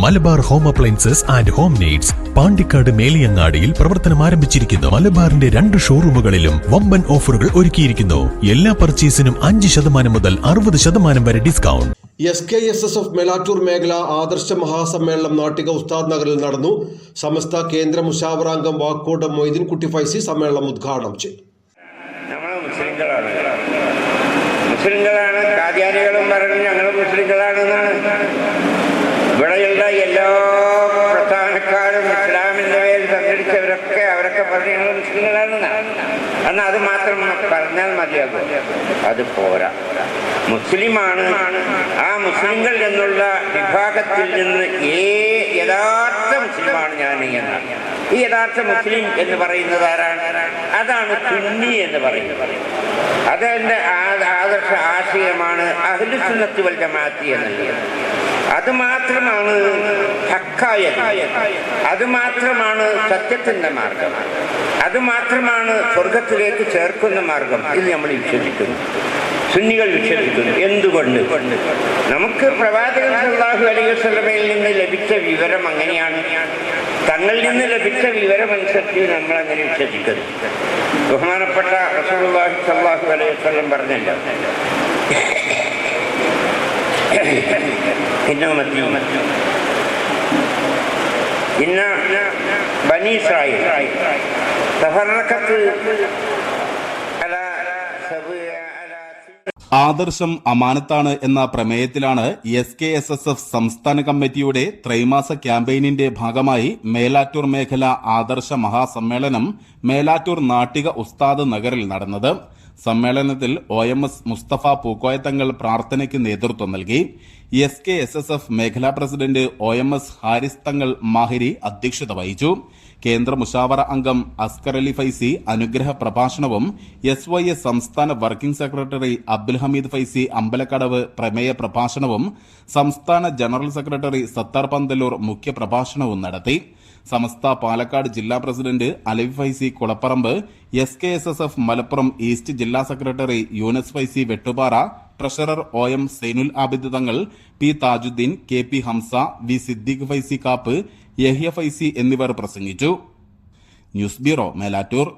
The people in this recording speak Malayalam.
Malabar home appliances and home needs Pandikkad മേലിയങ്ങാടിയിൽ പ്രവർത്തനം ആരംഭിച്ചിരിക്കുന്നു. മലബാറിന്റെ രണ്ട് ഷോറൂമുകളിലും വമ്പൻ ഓഫറുകൾ ഒരുക്കിയിരിക്കുന്നു. എല്ലാ പർച്ചേസിനും അഞ്ച് ശതമാനം മുതൽ അറുപത് ശതമാനം വരെ discount. S K S S F Melattur മേഖല ആദർശ മഹാസമ്മേളനം നാട്ടിക ഉസ്താദ് നഗറിൽ നടന്നു. സമസ്ത കേന്ദ്ര മുഷാവറാംഗം വാക്കോട് മൊയ്തീൻകുട്ടി ഫൈസി സമ്മേളനം ഉദ്ഘാടനം ചെയ്തു. മുസ്ലിങ്ങളാണ്. മുസ്ലിങ്ങളാണ് കാദ്യാനികളും പറഞ്ഞു ഞങ്ങൾ മുസ്ലിങ്ങളാണെന്നാണ് എല്ലാ പ്രധാനക്കാരും ഇസ്ലാമിന്റെ മേൽ സഞ്ചരിച്ചവരൊക്കെ അവരൊക്കെ പറഞ്ഞു ഞങ്ങൾ മുസ്ലിങ്ങളാണെന്നാണ് എന്നാൽ അത് മാത്രം പറഞ്ഞാൽ മതിയാകും. അത് പോരാ. മുസ്ലിമാണ്. ആ മുസ്ലിങ്ങൾ എന്നുള്ള വിഭാഗത്തിൽ നിന്ന് ഏ യഥാർത്ഥ മുസ്ലിമാണ് ഞാൻ എന്നാണ് ഈ യഥാർത്ഥ മുസ്ലിം എന്ന് പറയുന്നത് ആരാണ്? അതാണ് സുന്നി എന്ന് പറയുന്നത്. അതെന്റെ ആ- ആദർശ ആശയമാണ് അഹ്ലുസുന്നത്ത് വൽ ജമാഅത്തി എന്നുള്ളത്. അത് മാത്രമാണ് അത് മാത്രമാണ് സത്യത്തിന്റെ മാർഗം. അത് മാത്രമാണ് സ്വർഗത്തിലേക്ക് ചേർക്കുന്ന മാർഗം. ഇത് നമ്മൾ വിശ്വസിക്കുന്നു. സുന്നികൾ വിശ്വസിക്കുന്നു. എന്തുകൊണ്ട്? നമുക്ക് പ്രവാചകൻ സല്ലല്ലാഹു അലൈഹി വസല്ലമയിൽ നിന്ന് ലഭിച്ച വിവരം അങ്ങനെയാണ്. തങ്ങളിൽ നിന്ന് ലഭിച്ച വിവരമനുസരിച്ച് നമ്മൾ അങ്ങനെ വിശ്വസിക്കുന്നു. ബഹുമാനപ്പെട്ട റസൂലുള്ളാഹി സല്ലാഹു അലൈഹി വസല്ലം പറഞ്ഞല്ലോ. ആദർശം അമാനത്താണ് എന്ന പ്രമേയത്തിലാണ് S K S S F സംസ്ഥാന കമ്മിറ്റിയുടെ ത്രൈമാസ ക്യാമ്പയിനിന്റെ ഭാഗമായി മേലാറ്റൂർ മേഖല ആദർശ മഹാസമ്മേളനം മേലാറ്റൂർ നാട്ടിക ഉസ്താദ് നഗറിൽ നടന്നത്. സമ്മേളനത്തിൽ O M S Musthafa Pookoyathangal പ്രാർത്ഥനയ്ക്ക് നേതൃത്വം നൽകി. S K S S F മേഖലാ president O M S Haris Thangal Mahiri അധ്യക്ഷത വഹിച്ചു. കേന്ദ്ര മുഷാവറ അംഗം അസ്കർ അലി ഫൈസി അനുഗ്രഹ പ്രഭാഷണവും എസ് വൈ എസ് സംസ്ഥാന വർക്കിംഗ് സെക്രട്ടറി അബ്ദുൽ ഹമീദ് ഫൈസി അമ്പലക്കടവ് പ്രമേയ പ്രഭാഷണവും സംസ്ഥാന ജനറൽ സെക്രട്ടറി സത്താർ പന്തലൂർ മുഖ്യ പ്രഭാഷണവും നടത്തി. സമസ്ത പാലക്കാട് ജില്ലാ president Alavi Faizy Kulapparamba S K S S F Malappuram east ജില്ലാ secretary Younus Faizy Vettupara treasurer O M Zainul Abid Thangal P Thajudheen K P Hamza V Siddique Faizy Kapp Yahya Faizy എന്നിവർ പ്രസംഗിച്ചു. News bureau Melattur.